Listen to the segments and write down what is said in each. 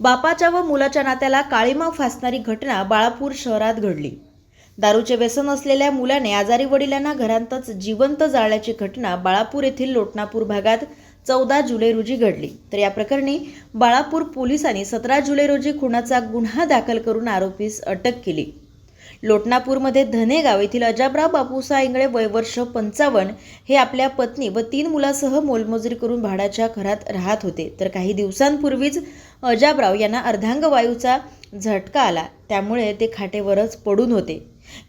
बापाच्या व मुलाच्या नात्याला काळीमा फासणारी घटना बाळापूर शहरात घडली. दारूचे व्यसन असलेल्या मुलाने आजारी वडिलांना घरांतच जिवंत जाळल्याची घटना बाळापूर येथील लोटनापूर भागात चौदा जुलै रोजी घडली. तर या प्रकरणी बाळापूर पोलिसांनी सतरा जुलै रोजी खुनाचा गुन्हा दाखल करून आरोपीस अटक केली. लोटनापूरमध्ये धनेगाव येथील अजाबराव बापूसा इंगळे वय वर्ष पंचावन्न हे आपल्या पत्नी व तीन मुलासह मोलमजुरी करून भाड्याच्या घरात राहत होते. तर काही दिवसांपूर्वीच अजाबराव यांना अर्धांगवायूचा झटका आला. त्यामुळे ते खाटेवरच पडून होते.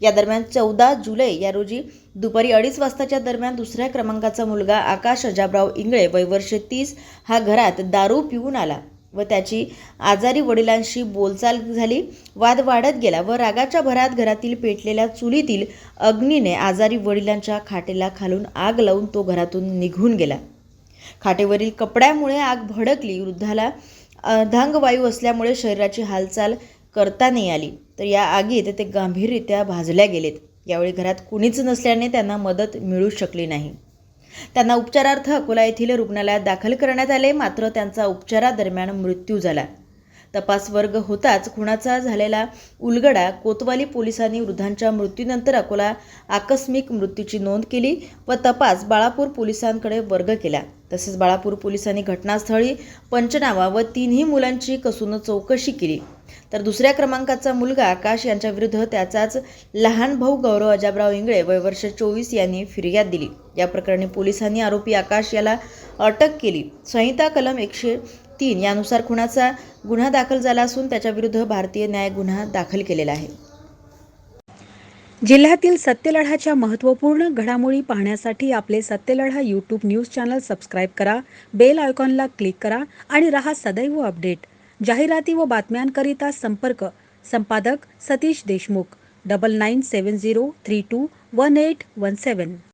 या दरम्यान चौदा जुलै या रोजी दुपारी अडीच वाजताच्या दरम्यान दुसऱ्या क्रमांकाचा मुलगा आकाश अजाबराव इंगळे वयवर्ष तीस हा घरात दारू पिऊन आला व त्याची आजारी वडिलांशी बोलचाल झाली. वाद वाढत गेला व रागाच्या भरात घरातील पेटलेल्या चुलीतील अग्नीने आजारी वडिलांच्या खाटेला खालून आग लावून तो घरातून निघून गेला. खाटेवरील कपड्यामुळे आग भडकली. वृद्धाला अर्धांगवायू असल्यामुळे शरीराची हालचाल करता नाही आली. तर या आगीत ते गंभीररित्या भाजल्या गेलेत. यावेळी घरात कुणीच नसल्याने त्यांना मदत मिळू शकली नाही. त्यांना उपचारार्थ अकोला येथील रुग्णालयात दाखल करण्यात आले. मात्र त्यांचा उपचारादरम्यान मृत्यू झाला. तपास वर्ग होताच खुणाचा झालेला उलगडा कोतवाली पोलिसांनी वृद्धांच्या मृत्यूनंतर अकोला आकस्मिक मृत्यूची नोंद केली व तपास बाळापूर पोलिसांकडे वर्ग केला. तसेच बाळापूर पोलिसांनी घटनास्थळी पंचनामा व तिन्ही मुलांची कसून चौकशी केली. तर दुसऱ्या क्रमांकाचा मुलगा आकाश यांच्याविरुद्ध त्याचाच लहान भाऊ गौरव अजाबराव इंगळे वय वर्ष चोवीस यांनी फिर्याद दिली. या प्रकरणी पोलिसांनी आरोपी आकाश याला अटक केली. संहिता कलम एकशे तीन यानुसार खुनाचा गुन्हा दाखल झाला असून त्याच्याविरुद्ध भारतीय न्याय गुन्हा दाखल केलेला आहे. जिल्ह्यातील सत्यलढाच्या महत्त्वपूर्ण घडामोडी पाहण्यासाठी आपले Satyaladha YouTube news channel subscribe करा बेल आयकॉनला क्लिक करा आणि रहा सदैव अपडेट जाहिराती व बातम्यांकरिता संपर्क संपादक Satish Deshmukh double nine seven zero three two one eight one seven